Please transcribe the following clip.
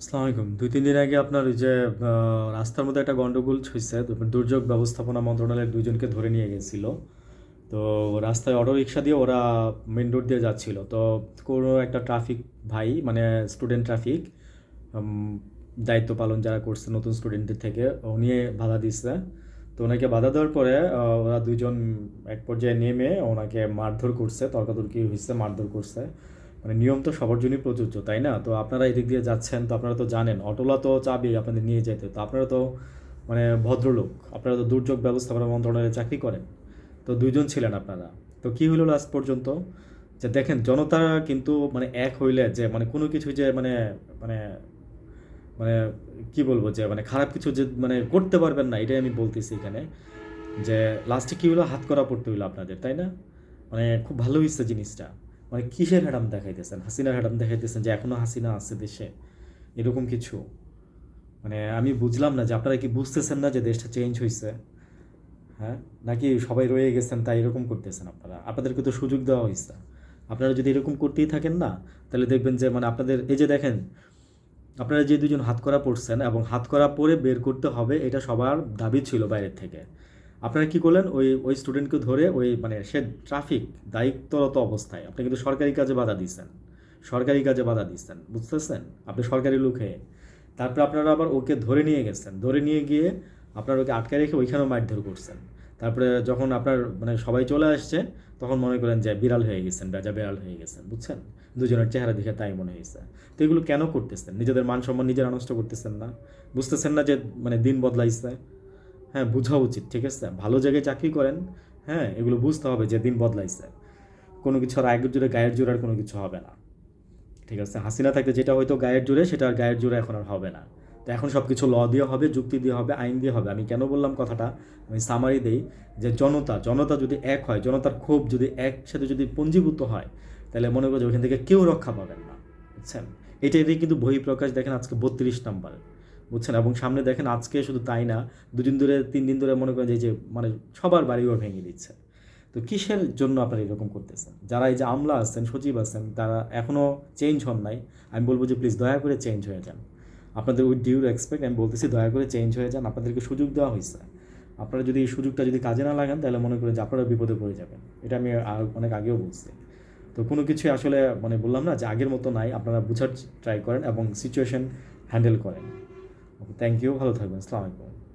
আসসালামু দুই, তিন দিন আগে আপনার ওই যে রাস্তার মধ্যে একটা গন্ডগোল হয়েছে দুর্যোগ ব্যবস্থাপনা মন্ত্রণালয়ের দুইজনকে ধরে নিয়ে গেছিল। তো রাস্তায় অটো রিক্সা দিয়ে ওরা মেন রোড দিয়ে যাচ্ছিল। তো কোনো একটা ট্রাফিক ভাই মানে স্টুডেন্ট ট্রাফিক দায়িত্ব পালন যারা করছে নতুন স্টুডেন্টদের থেকে, উনি বাধা দিচ্ছে তো ওনাকে বাধা দেওয়ার পরে ওরা দুজন এক পর্যায়ে নেমে ওনাকে মারধর করছে, তর্কাতর্কি হয়েছে মারধর করছে। মানে নিয়ম তো সবার জন্যই প্রযোজ্য, তাই না? তো আপনারা এদিক দিয়ে যাচ্ছেন, তো আপনারা তো জানেন, অটোলা তো চাবি আপনাদের নিয়ে যেতে, তো আপনারা তো মানে ভদ্রলোক, আপনারা তো দুর্যোগ ব্যবস্থাপনা মন্ত্রণালয়ে চাকরি করেন, তো দুইজন ছিলেন আপনারা, তো কি হলো লাস্ট পর্যন্ত? যে দেখেন, জনতা কিন্তু মানে এক হইলে যে মানে কোনো কিছু যে মানে মানে মানে কি বলব যে মানে খারাপ কিছু যে মানে করতে পারবেন না, এটাই আমি বলতেছি এখানে, যে লাস্টে কি হলো হাত করা পড়তে হইল আপনাদের, তাই না? মানে খুব ভালো হয়েছে জিনিসটা। মানে কিসের হ্যাডাম দেখাইতেছেন? হাসিনার হ্যাডাম দেখাইতেছেন যে এখনও হাসিনা আছে দেশে। এরকম কিছু। মানে আমি বুঝলাম না যে আপনারা কি বুঝতেছেন না যে দেশটা চেঞ্জ হয়েছে হ্যাঁ? নাকি সবাই রয়ে গেছেন তাই এরকম করতেছেন আপনারা? আপনাদেরকে তো সুযোগ দেওয়া হয়েছে আপনারা যদি এরকম করতেই থাকেন না, তাহলে দেখবেন যে মানে আপনাদের, এই যে দেখেন, আপনারা যে দুজন হাত করা পড়ছেন এবং হাত করা পরে বের করতে হবে, এটা সবার দাবি ছিল বাইরের থেকে। আপনারা কি করলেন? ওই ওই স্টুডেন্টকে ধরে ওই মানে সে ট্রাফিক দায়িত্বরত অবস্থায়, আপনি কিন্তু সরকারি কাজে বাধা দিচ্ছেন। সরকারি কাজে বাধা দিচ্ছেন, বুঝতেছেন? আপনি সরকারি লোক তারপরে আপনারা আবার ওকে ধরে নিয়ে গেছেন। ধরে নিয়ে গিয়ে আপনার ওকে আটকে রেখে ওইখানেও মারধর করছেন। তারপরে যখন আপনার মানে সবাই চলে আসছে, তখন মনে করেন যে বিড়াল হয়ে গেছেন, বেজা বিড়াল হয়ে গেছেন, বুঝছেন? দুজনের চেহারা দেখে তাই মনে হয়েছে। তো এগুলো কেন করতেছেন? নিজেদের মান সম্মান নিজেরা নষ্ট করতেছেন না? বুঝতেছেন না যে মানে দিন বদলাইছে। হ্যাঁ বোঝা উচিত, ঠিক আছে? ভালো জায়গায় চাকরি করেন হ্যাঁ এগুলো বুঝতে হবে যে দিন বদলাইছে। কোনো কিছু আর আগের জোরে, গায়ের জোরে আর কোনো কিছু হবে না। ঠিক আছে? হাসিনা থাকতে যেটা হয়তো গায়ের জোরে, সেটা আর গায়ের জোরে এখন আর হবে না। তো এখন সব কিছু ল দিয়ে হবে, যুক্তি দিয়ে হবে, আইন দিয়ে হবে। আমি কেন বললাম কথাটা? আমি সামারি দেই যে জনতা জনতা যদি এক হয়, জনতার ক্ষোভ যদি একসাথে যদি পঞ্জীভূত হয়, তাহলে মনে করো যে ওখান থেকে কেউ রক্ষা পাবেন না। বুঝছেন? এটাই কিন্তু বহিঃপ্রকাশ। দেখেন আজকে বত্রিশ নাম্বার। বুঝছেন? এবং সামনে দেখেন আজকে শুধু তাই না, দুদিন ধরে, তিন দিন ধরে মনে করেন যে যে মানে সবার বাড়িঘর ভেঙে দিচ্ছে। তো কিসের জন্য আপনারা এরকম করতেছেন? যারা এই যে আমলা আছেন, সচিব আছেন, তারা এখনও চেঞ্জ হন নাই। আমি বলব যে প্লিজ দয়া করে চেঞ্জ হয়ে যান। আপনাদের উইথ ডিউ রেসপেক্ট আমি বলতেছি দয়া করে চেঞ্জ হয়ে যান। আপনাদেরকে সুযোগ দেওয়া হয়েছে। আপনারা যদি এই সুযোগটা যদি কাজে না লাগান, তাহলে মনে করেন যে আপনারা বিপদে পড়ে যাবেন। এটা আমি আর- অনেক আগেও বলছি। তো কোনো কিছু আসলে মানে বললাম না যে আগের মতো নাই। আপনারা বোঝার ট্রাই করেন এবং সিচুয়েশন হ্যান্ডেল করেন। থ্যাংক ইউ ভালো থাকবেন আসসালামু আলাইকুম।